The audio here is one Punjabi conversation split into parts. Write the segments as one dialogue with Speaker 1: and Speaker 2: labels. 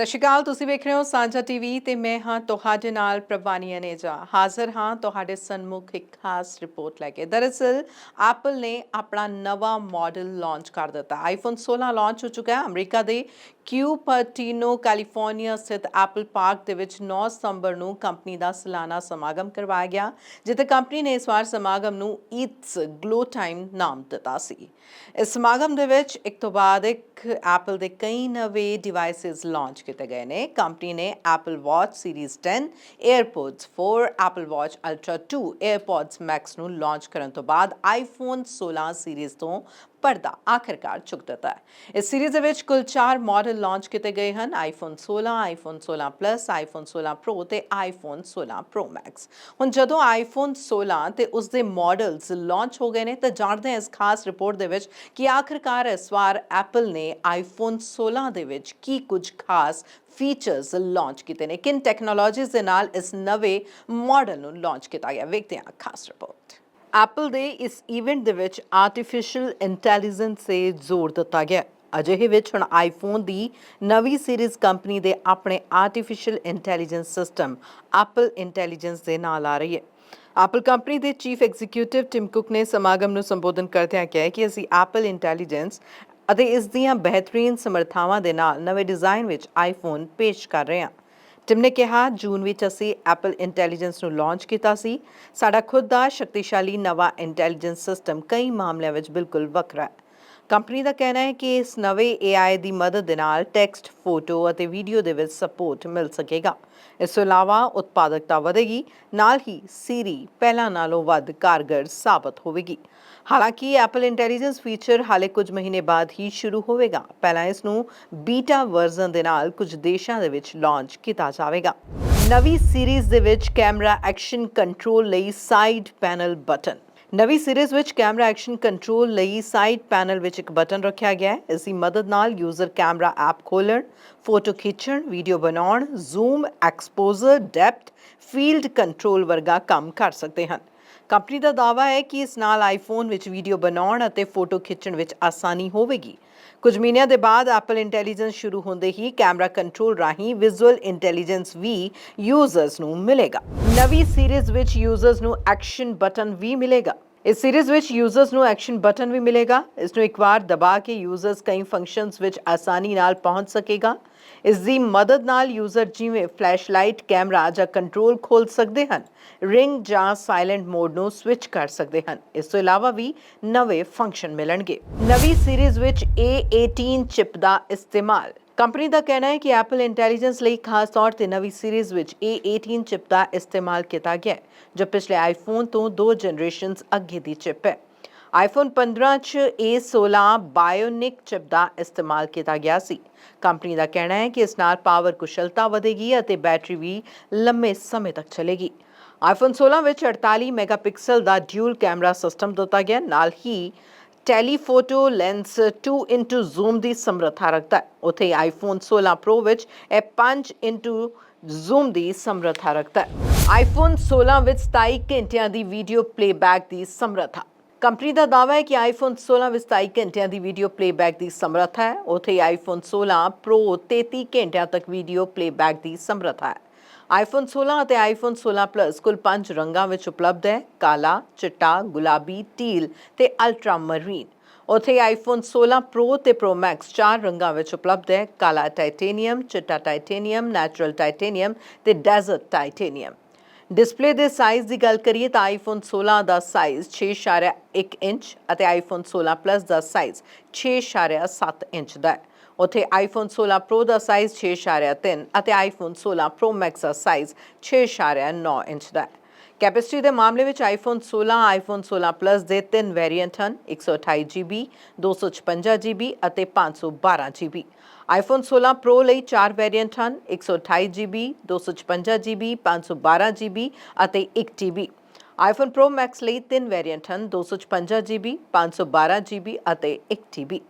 Speaker 1: ਸਤਿ ਸ਼੍ਰੀ ਅਕਾਲ, ਤੁਸੀਂ ਵੇਖ ਰਹੇ ਹੋ ਸਾਂਝਾ ਟੀਵੀ ਤੇ ਮੈਂ ਹਾਂ ਤੁਹਾਡੇ ਨਾਲ ਪ੍ਰਵਾਨੀ ਅਨੇਜਾ। ਹਾਜ਼ਰ ਹਾਂ ਤੁਹਾਡੇ ਸਨਮੁਖ ਇੱਕ ਖਾਸ ਰਿਪੋਰਟ ਲੈ ਕੇ। ਦਰਅਸਲ ਐਪਲ ਨੇ ਆਪਣਾ ਨਵਾਂ ਮਾਡਲ ਲਾਂਚ ਕਰ ਦਿੱਤਾ। ਆਈਫੋਨ 16 ਲਾਂਚ ਹੋ ਚੁੱਕਾ ਹੈ ਅਮਰੀਕਾ ਦੇ ਕਿਊਪਰਟੀਨੋ ਕੈਲੀਫੋਰਨੀਆ ਸਥਿਤ ਐਪਲ ਪਾਰਕ ਦੇ ਵਿੱਚ 9 ਸਤੰਬਰ ਨੂੰ ਕੰਪਨੀ ਦਾ ਸਾਲਾਨਾ ਸਮਾਗਮ ਕਰਵਾਇਆ ਗਿਆ, ਜਿੱਥੇ ਕੰਪਨੀ ਨੇ ਇਸ ਵਾਰ ਸਮਾਗਮ ਨੂੰ ਈਟਸ ਗਲੋ ਟਾਈਮ ਨਾਮ ਦਿੱਤਾ ਸੀ। ਇਸ ਸਮਾਗਮ ਦੇ ਵਿੱਚ ਇੱਕ ਤੋਂ ਬਾਅਦ ਇੱਕ ਐਪਲ ਦੇ ਕਈ ਨਵੇਂ ਡਿਵਾਈਸਸ ਲਾਂਚ ਕੀਤੇ ਗਏ ਨੇ। ਕੰਪਨੀ ਨੇ Apple watch series 10 AirPods 4 Apple watch ultra 2 AirPods max ਨੂੰ ਲਾਂਚ ਕਰਨ ਤੋਂ ਬਾਅਦ ਆਈਫੋਨ 16 ਸੀਰੀਜ਼ ਤੋਂ ਪਰਦਾ ਆਖਰਕਾਰ ਚੁੱਕ ਦਿੱਤਾ ਹੈ। ਇਸ ਸੀਰੀਜ਼ ਦੇ ਵਿੱਚ ਕੁੱਲ 4 ਮਾਡਲ ਲਾਂਚ ਕੀਤੇ ਗਏ ਹਨ iPhone 16 iPhone 16 plus iPhone 16 pro ਤੇ ਆਈਫੋਨ 16 ਪ੍ਰੋ ਮੈਕਸ ਹੁਣ ਜਦੋਂ ਆਈਫੋਨ 16 ਤੇ ਉਸ ਦੇ ਮਾਡਲਸ ਲਾਂਚ ਹੋ ਗਏ ਨੇ, ਤਾਂ ਜਾਣਦੇ ਹਾਂ ਇਸ ਖਾਸ ਰਿਪੋਰਟ ਦੇ ਵਿੱਚ ਕਿ ਆਖਰਕਾਰ ਇਸ ਵਾਰ ਐਪਲ ਨੇ ਆਈਫੋਨ 16 ਦੇ ਵਿੱਚ ਕੀ ਕੁਝ ਖਾਸ ਫੀਚਰਸ ਲਾਂਚ ਕੀਤੇ ਨੇ, ਕਿਨ ਟੈਕਨੋਲੋਜੀਜ਼ ਦੇ ਨਾਲ ਇਸ ਨਵੇਂ ਮਾਡਲ ਨੂੰ ਲਾਂਚ ਕੀਤਾ ਗਿਆ। ਵੇਖਦੇ ਹਾਂ ਖਾਸ ਰਿਪੋਰਟ ਐਪਲ ਦੇ ਇਸ ਇਵੈਂਟ ਦੇ ਵਿੱਚ ਆਰਟੀਫੀਸ਼ੀਅਲ ਇੰਟੈਲੀਜੈਂਸ ਤੇ ਜ਼ੋਰ ਦਿੱਤਾ ਗਿਆ। ਅਜਿਹੇ ਵਿੱਚ ਹੁਣ ਆਈਫੋਨ ਦੀ ਨਵੀਂ ਸੀਰੀਜ਼ ਕੰਪਨੀ ਦੇ ਆਪਣੇ artificial intelligence system Apple intelligence ਦੇ ਨਾਲ ਆ ਰਹੀ ਹੈ। ਐਪਲ ਕੰਪਨੀ ਦੇ ਚੀਫ ਐਗਜ਼ੀਕਿਊਟਿਵ ਟਿਮ ਕੁਕ ਨੇ ਸਮਾਗਮ ਨੂੰ ਸੰਬੋਧਨ ਕਰਦਿਆਂ ਕਿਹਾ ਕਿ ਅਸੀਂ ਐਪਲ ਇੰਟੈਲੀਜੈਂਸ ਅਤੇ ਇਸ ਦੀਆਂ ਬਿਹਤਰੀਨ ਸਮਰੱਥਾਵਾਂ ਦੇ ਨਾਲ ਨਵੇਂ ਡਿਜ਼ਾਈਨ ਵਿੱਚ ਆਈਫੋਨ ਪੇਸ਼ ਕਰ ਰਹੇ ਹਾਂ। ਟਿਮ ਨੇ ਕਿਹਾ ਜੂਨ ਵਿੱਚ ਅਸੀਂ ਐਪਲ ਇੰਟੈਲੀਜੈਂਸ ਨੂੰ ਲਾਂਚ ਕੀਤਾ ਸੀ। ਸਾਡਾ ਖੁਦ ਦਾ ਸ਼ਕਤੀਸ਼ਾਲੀ ਨਵਾਂ ਇੰਟੈਲੀਜੈਂਸ ਸਿਸਟਮ ਕਈ ਮਾਮਲਿਆਂ ਵਿੱਚ ਬਿਲਕੁਲ ਵੱਖਰਾ ਹੈ। ਕੰਪਨੀ ਦਾ ਕਹਿਣਾ ਹੈ ਕਿ ਇਸ ਨਵੇਂ AI ਦੀ ਮਦਦ ਦੇ ਨਾਲ ਟੈਕਸਟ, ਫੋਟੋ ਅਤੇ ਵੀਡੀਓ ਦੇ ਵਿੱਚ ਸਪੋਰਟ ਮਿਲ ਸਕੇਗਾ। ਇਸ ਤੋਂ ਇਲਾਵਾ ਉਤਪਾਦਕਤਾ ਵਧੇਗੀ ਨਾਲ ਹੀ ਸੀਰੀ ਪਹਿਲਾਂ ਨਾਲੋਂ ਵੱਧ ਕਾਰਗਰ ਸਾਬਤ ਹੋਵੇਗੀ। ਹਾਲਾਂਕਿ ਐਪਲ ਇੰਟੈਲੀਜੈਂਸ ਫੀਚਰ ਹਾਲੇ ਕੁਝ ਮਹੀਨੇ ਬਾਅਦ ਹੀ ਸ਼ੁਰੂ ਹੋਵੇਗਾ। ਪਹਿਲਾਂ ਇਸ ਨੂੰ ਬੀਟਾ ਵਰਜ਼ਨ ਦੇ ਨਾਲ ਕੁਝ ਦੇਸ਼ਾਂ ਦੇ ਵਿੱਚ ਲਾਂਚ ਕੀਤਾ ਜਾਵੇਗਾ। ਨਵੀਂ ਸੀਰੀਜ਼ ਦੇ ਵਿੱਚ ਕੈਮਰਾ ਐਕਸ਼ਨ ਕੰਟਰੋਲ ਲਈ ਸਾਈਡ ਪੈਨਲ ਬਟਨ ਨਵੀਂ ਸੀਰੀਜ਼ ਵਿੱਚ ਕੈਮਰਾ ਐਕਸ਼ਨ ਕੰਟਰੋਲ ਲਈ ਸਾਈਡ ਪੈਨਲ ਵਿੱਚ ਇੱਕ ਬਟਨ ਰੱਖਿਆ ਗਿਆ ਹੈ। ਇਸ ਦੀ ਮਦਦ ਨਾਲ ਯੂਜ਼ਰ ਕੈਮਰਾ ਐਪ ਖੋਲਣ ਫੋਟੋ ਖਿੱਚਣ ਵੀਡੀਓ ਬਣਾਉਣ zoom exposure depth field control ਵਰਗਾ ਕੰਮ ਕਰ ਸਕਦੇ ਹਨ। ਕੰਪਨੀ ਦਾ ਦਾਅਵਾ ਹੈ ਕਿ ਇਸ ਨਾਲ ਆਈਫੋਨ ਵਿੱਚ ਵੀਡੀਓ ਬਣਾਉਣ ਅਤੇ ਫੋਟੋ ਖਿੱਚਣ ਵਿੱਚ ਆਸਾਨੀ ਹੋਵੇਗੀ। ਕੁਝ ਮਹੀਨਿਆਂ ਦੇ ਬਾਅਦ ਐਪਲ ਇੰਟੈਲੀਜੈਂਸ ਸ਼ੁਰੂ ਹੁੰਦੇ ਹੀ ਕੈਮਰਾ ਕੰਟਰੋਲ ਰਾਹੀਂ ਵਿਜ਼ੂਅਲ ਇੰਟੈਲੀਜੈਂਸ ਵੀ ਯੂਜ਼ਰਸ ਨੂੰ ਮਿਲੇਗਾ। ਨਵੀਂ ਸੀਰੀਜ਼ ਵਿੱਚ ਯੂਜ਼ਰਸ ਨੂੰ ਐਕਸ਼ਨ ਬਟਨ ਵੀ ਮਿਲੇਗਾ। ਇਸ ਸੀਰੀਜ਼ ਵਿੱਚ ਯੂਜ਼ਰਸ ਨੂੰ ਐਕਸ਼ਨ ਬਟਨ ਵੀ ਮਿਲੇਗਾ। ਇਸ ਨੂੰ ਇੱਕ ਵਾਰ ਦਬਾ ਕੇ ਯੂਜ਼ਰਸ ਕਈ ਫੰਕਸ਼ਨਸ ਵਿੱਚ ਆਸਾਨੀ ਨਾਲ ਪਹੁੰਚ ਸਕੇਗਾ। ਇਸ ਦੀ ਮਦਦ ਨਾਲ ਯੂਜ਼ਰ ਜਿਵੇਂ ਫਲੈਸ਼ਲਾਈਟ ਕੈਮਰਾ ਜਾਂ ਕੰਟਰੋਲ ਖੋਲ ਸਕਦੇ ਹਨ ਰਿੰਗ ਜਾਂ ਸਾਇਲੈਂਟ ਮੋਡ ਨੂੰ ਸਵਿਚ ਕਰ ਸਕਦੇ ਹਨ। ਇਸ ਤੋਂ ਇਲਾਵਾ ਵੀ ਨਵੇਂ ਫੰਕਸ਼ਨ ਮਿਲਣਗੇ। ਨਵੀਂ ਸੀਰੀਜ਼ ਵਿੱਚ A18 ਚਿਪ ਦਾ ਇਸਤੇਮਾਲ ਕੰਪਨੀ ਦਾ ਕਹਿਣਾ ਹੈ ਕਿ ਐਪਲ ਇੰਟੈਲੀਜੈਂਸ ਲਈ ਖਾਸ ਤੌਰ ਤੇ ਨਵੀਂ ਸੀਰੀਜ਼ ਵਿੱਚ A18 ਚਿਪ ਦਾ ਇਸਤੇਮਾਲ ਕੀਤਾ ਗਿਆ ਹੈ, ਜੋ ਪਿਛਲੇ ਆਈਫੋਨ ਤੋਂ ਦੋ ਜਨਰੇਸ਼ਨਸ ਅੱਗੇ ਦੀ ਚਿਪ ਹੈ। ਆਈਫੋਨ 15 ਚ A16 ਬਾਇਓਨਿਕ ਚਿਪ ਦਾ ਇਸਤੇਮਾਲ ਕੀਤਾ ਗਿਆ ਸੀ। ਕੰਪਨੀ ਦਾ ਕਹਿਣਾ ਹੈ ਕਿ ਇਸ ਨਾਲ ਪਾਵਰ ਕੁਸ਼ਲਤਾ ਵਧੇਗੀ ਅਤੇ ਬੈਟਰੀ ਵੀ ਲੰਮੇ ਸਮੇਂ ਤੱਕ ਚਲੇਗੀ। ਆਈਫੋਨ 16 ਵਿੱਚ 48 ਮੈਗਾਪਿਕਸਲ ਦਾ ਡਿਊਲ ਕੈਮਰਾ ਸਿਸਟਮ ਦਿੱਤਾ ਗਿਆ, ਨਾਲ ਹੀ ਟੈਲੀਫੋਟੋ ਲੈਂਸ 2 ਜ਼ੂਮ ਦੀ ਸਮਰੱਥਾ ਰੱਖਦਾ ਹੈ ਉਥੇ ਆਈਫੋਨ 16 ਪ੍ਰੋ ਵਿੱਚ ਇਹ 5 ਜ਼ੂਮ ਦੀ ਸਮਰੱਥਾ ਰੱਖਦਾ ਹੈ ਆਈਫੋਨ 16 ਵਿੱਚ 27 ਘੰਟਿਆਂ ਦੀ ਵੀਡੀਓ ਪਲੇਬੈਕ ਦੀ ਸਮਰੱਥਾ। ਕੰਪਨੀ ਦਾ ਦਾਅਵਾ ਹੈ ਕਿ ਆਈਫੋਨ 16 ਵਿੱਚ 27 ਘੰਟਿਆਂ ਦੀ ਵੀਡੀਓ ਪਲੇਬੈਕ ਦੀ ਸਮਰੱਥਾ ਹੈ। ਉਥੇ ਆਈਫੋਨ 16 ਪ੍ਰੋ 33 ਘੰਟਿਆਂ ਤੱਕ ਵੀਡੀਓ ਪਲੇਬੈਕ ਦੀ ਸਮਰੱਥਾ ਹੈ। ਆਈਫੋਨ 16 ਅਤੇ ਆਈਫੋਨ 16 ਪਲੱਸ ਕੁੱਲ 5 ਰੰਗਾਂ ਵਿੱਚ ਉਪਲਬਧ ਹੈ, ਕਾਲਾ, ਚਿੱਟਾ, ਗੁਲਾਬੀ ਟੀਲ ਤੇ ਅਲਟਰਾ ਮਰੀਨ ਉਥੇ ਆਈਫੋਨ 16 ਪ੍ਰੋ ਤੇ ਪ੍ਰੋ ਮੈਕਸ ਚਾਰ ਰੰਗਾਂ ਵਿੱਚ ਉਪਲਬਧ ਹੈ, ਕਾਲਾ ਟਾਈਟੇਨੀਅਮ ਚਿੱਟਾ ਟਾਈਟੇਨੀਅਮ ਨੈਚੁਰਲ ਟਾਈਟੇਨੀਅਮ ਤੇ ਡੈਜ਼ਰਟ ਟਾਈਟੇਨੀਅਮ ਡਿਸਪਲੇ ਦੇ ਸਾਈਜ਼ ਦੀ ਗੱਲ ਕਰੀਏ ਤਾਂ ਆਈਫੋਨ 16 ਦਾ ਸਾਈਜ਼ 6.1 ਇੰਚ ਅਤੇ ਆਈਫੋਨ 16 ਪਲੱਸ ਦਾ ਸਾਈਜ਼ 6.7 ਇੰਚ ਦਾ ਹੈ। ਉੱਥੇ ਆਈਫੋਨ 16 ਪ੍ਰੋ ਦਾ ਸਾਈਜ਼ 6.3 ਅਤੇ ਆਈਫੋਨ 16 ਪ੍ਰੋ ਮੈਕਸ ਦਾ ਸਾਈਜ਼ 6.9 ਇੰਚ ਦਾ ਹੈ। ਕੈਪੈਸਿਟੀ ਦੇ ਮਾਮਲੇ ਵਿੱਚ ਆਈਫੋਨ 16 ਆਈਫੋਨ 16 ਪਲੱਸ ਦੇ ਤਿੰਨ ਵੇਰੀਐਂਟ ਹਨ 128 GB 256 GB ਅਤੇ 512 GB ਆਈਫੋਨ 16 ਪ੍ਰੋ ਲਈ ਚਾਰ ਵੇਰੀਐਂਟ ਹਨ 128 GB 256 GB 512 GB ਅਤੇ 1 TB ਆਈਫੋਨ ਪ੍ਰੋ ਮੈਕਸ ਲਈ ਤਿੰਨ ਵੇਰੀਐਂਟ ਹਨ 256 GB 512 GB ਅਤੇ 1 TB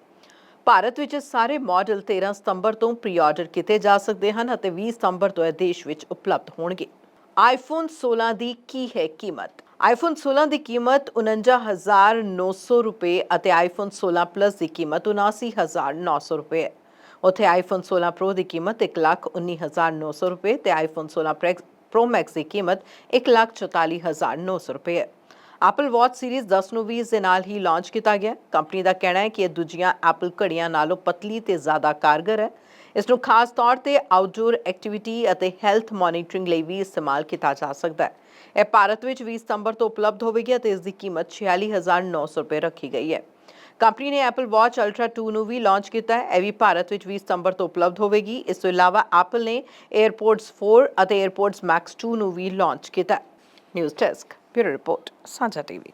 Speaker 1: ਭਾਰਤ ਵਿੱਚ ਸਾਰੇ ਮਾਡਲ 13 ਸਤੰਬਰ ਤੋਂ ਪ੍ਰੀ-ਆਰਡਰ ਕੀਤੇ ਜਾ ਸਕਦੇ ਹਨ ਅਤੇ 20 ਸਤੰਬਰ ਤੋਂ ਇਹ ਦੇਸ਼ ਵਿੱਚ ਉਪਲਬਧ ਹੋਣਗੇ। ਆਈਫੋਨ 16 ਦੀ ਕੀ ਹੈ ਕੀਮਤ? ਆਈਫੋਨ 16 ਦੀ ਕੀਮਤ 49900 ਰੁਪਏ ਅਤੇ ਆਈਫੋਨ 16 ਪਲੱਸ ਦੀ ਕੀਮਤ 79900 ਰੁਪਏ ਹੈ। ਉੱਥੇ ਆਈਫੋਨ 16 ਪ੍ਰੋ ਦੀ ਕੀਮਤ 119900 ਰੁਪਏ ਤੇ ਆਈਫੋਨ 16 Pro- Pro ਦੀ ਕੀਮਤ 144900 ਰੁਪਏ ਹੈ। ਐਪਲ Watch ਸੀਰੀਜ਼ 10 ਨੂੰ ਵੀ ਇਸ ਦੇ ਨਾਲ ਹੀ ਲਾਂਚ ਕੀਤਾ ਗਿਆ। ਕੰਪਨੀ ਦਾ ਕਹਿਣਾ ਹੈ ਕਿ ਇਹ ਦੂਜੀਆਂ ਐਪਲ ਘੜੀਆਂ ਨਾਲੋਂ ਪਤਲੀ ਤੇ ਜ਼ਿਆਦਾ ਕਾਰਗਰ ਹੈ। ਇਸ ਨੂੰ ਖਾਸ ਤੌਰ ਤੇ ਆਊਟਡੋਰ ਐਕਟੀਵਿਟੀ ਅਤੇ ਹੈਲਥ ਮੋਨੀਟਰਿੰਗ ਲਈ ਵੀ ਇਸਤੇਮਾਲ ਕੀਤਾ ਜਾ ਸਕਦਾ ਹੈ। ਇਹ ਭਾਰਤ ਵਿੱਚ 20 ਸਤੰਬਰ ਤੋਂ ਉਪਲਬਧ ਹੋਵੇਗੀ ਅਤੇ ਇਸ ਦੀ ਕੀਮਤ 46900 ਰੁਪਏ ਰੱਖੀ ਗਈ ਹੈ। ਕੰਪਨੀ ਨੇ ਐਪਲ Watch ਅਲਟਰਾ 2 ਨੂੰ ਵੀ ਲਾਂਚ ਕੀਤਾ ਹੈ। ਇਹ ਵੀ ਭਾਰਤ ਵਿੱਚ 20 ਸਤੰਬਰ ਤੋਂ ਉਪਲਬਧ ਹੋਵੇਗੀ। ਇਸ ਤੋਂ ਇਲਾਵਾ ਐਪਲ ਨੇ AirPods 4 ਅਤੇ AirPods ਮੈਕਸ 2 ਨੂੰ ਵੀ ਲਾਂਚ ਕੀਤਾ news desk bureau report Sanjha TV